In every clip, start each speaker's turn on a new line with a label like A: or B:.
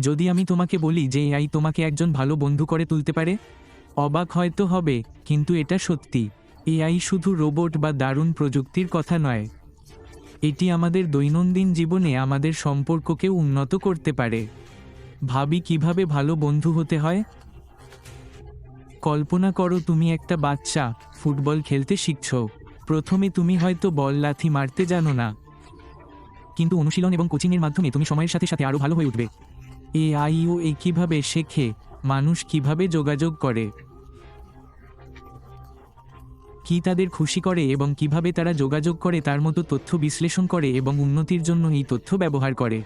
A: যদি আমি তোমাকে বলি যে এআই তোমাকে একজন ভালো বন্ধু করে তুলতে পারে? অবাক হয়তো হবে, কিন্তু এটা সত্যি। এআই শুধু রোবট বা দারুণ প্রযুক্তির কথা নয়। এটি আমাদের দৈনন্দিন জীবনে আমাদের সম্পর্ককে উন্নত করতে পারে। ভাবি কীভাবে ভালো বন্ধু হতে হয়? কল্পনা করো তুমি একটা বাচ্চা, ফুটবল খেলতে শিখছ। প্রথমে তুমি হয়তো বল লাথি মারতে জানো না। কিন্তু অনুশীলন এবং কোচিংয়ের মাধ্যমে তুমি সময়ের সাথে সাথে আরও ভালো হয়ে উঠবে। এআইও এই কীভাবে শেখে? মানুষ কীভাবে যোগাযোগ করে? কি তাদের খুশি করে এবং কীভাবে তারা যোগাযোগ করে তার মতো তথ্য বিশ্লেষণ করে এবং উন্নতির জন্য এই তথ্য ব্যবহার করে?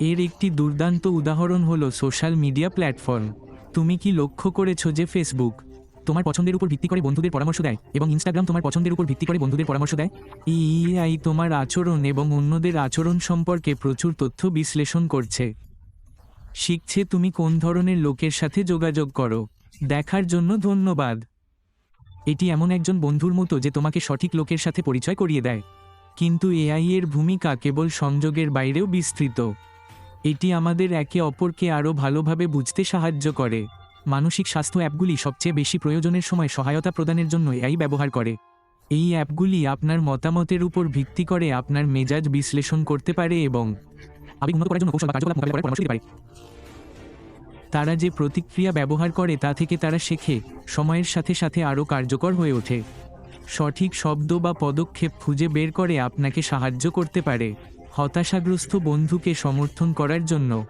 A: এর একটি দুর্দান্ত উদাহরণ হলো সোশ্যাল মিডিয়া প্ল্যাটফর্ম। তুমি কি লক্ষ্য করেছ যে ফেসবুক তোমার পছন্দের উপর ভিত্তি করে বন্ধুদের পরামর্শ দেয় এবং ইনস্টাগ্রাম তোমার পছন্দের উপর ভিত্তি করে বন্ধুদের পরামর্শ দেয়? ইআই তোমার আচরণ এবং অন্যদের আচরণ সম্পর্কে প্রচুর তথ্য বিশ্লেষণ করছে। শিখছে তুমি কোন ধরনের লোকের সাথে যোগাযোগ করো। দেখার জন্য ধন্যবাদ। এটি এমন একজন বন্ধুর মতো যে তোমাকে সঠিক লোকের সাথে পরিচয় করিয়ে দেয়। কিন্তু এআই এর ভূমিকা কেবল সংযোগের বাইরেও বিস্তৃত। এটি আমাদের একে অপরকে আরও ভালোভাবে বুঝতে সাহায্য করে। মানসিক স্বাস্থ্য অ্যাপগুলি সবচেয়ে বেশি প্রয়োজনের সময় সহায়তা প্রদানের জন্য এআই ব্যবহার করে। এই অ্যাপগুলি আপনার মতামতের উপর ভিত্তি করে আপনার মেজাজ বিশ্লেষণ করতে পারে এবং উন্নত করার জন্য কৌশল বা কার্যকলাপ মোকাবিলা করার পরামর্শ দিতে তারা যে প্রতিক্রিয়া ব্যবহার করে তা থেকে তারা শেখে, সময়ের সাথে সাথে আরও কার্যকর হয়ে ওঠে। সঠিক শব্দ বা পদক্ষেপ খুঁজে বের করে আপনাকে সাহায্য করতে পারে। হতাশাগ্রস্ত বন্ধুকে সমর্থন করার জন্য।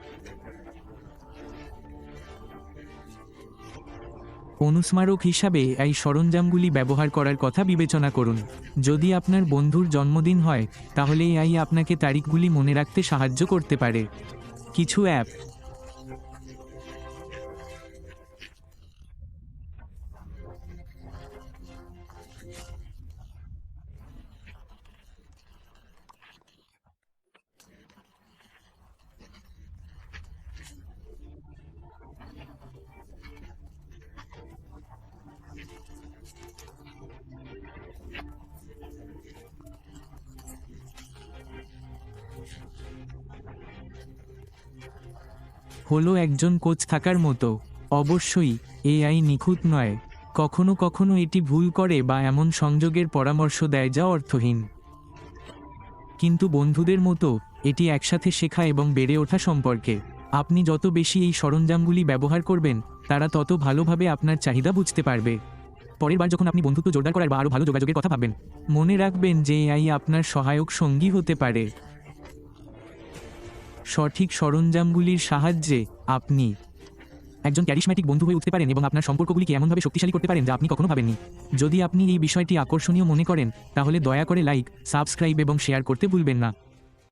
A: অনুস্মারক হিসাবে এই সরঞ্জামগুলি ব্যবহার করার কথা বিবেচনা করুন। যদি আপনার বন্ধুর জন্মদিন হয়, তাহলে এই আপনাকে তারিখগুলি মনে রাখতে সাহায্য করতে পারে। কিছু অ্যাপ হলো একজন কোচ থাকার মতো। অবশ্যই এআই নিখুঁত নয়। কখনো কখনো এটি ভুল করে বা এমন সংযোগের পরামর্শ দেয় যা অর্থহীন। কিন্তু বন্ধুদের মতো, এটি একসাথে শেখা এবং বেড়ে ওঠা সম্পর্কে। আপনি যত বেশি এই সরঞ্জামগুলি ব্যবহার করবেন, তারা তত ভালোভাবে আপনার চাহিদা বুঝতে পারবে। পরের বার যখন আপনি বন্ধুত্ব জোরদার করার বা আরও ভালো যোগাযোগের কথা ভাববেন, মনে রাখবেন যে এআই আপনার সহায়ক সঙ্গী হতে পারে। সঠিক সরঞ্জামগুলির সাহায্যে আপনি একজন ক্যারিশম্যাটিক বন্ধু হয়ে উঠতে পারেন এবং আপনার সম্পর্কগুলিকে এমনভাবে শক্তিশালী করতে পারেন যা আপনি কখনো ভাবেননি। যদি আপনি এই বিষয়টি আকর্ষণীয় মনে করেন, তাহলে দয়া করে লাইক সাবস্ক্রাইব এবং শেয়ার করতে ভুলবেন না।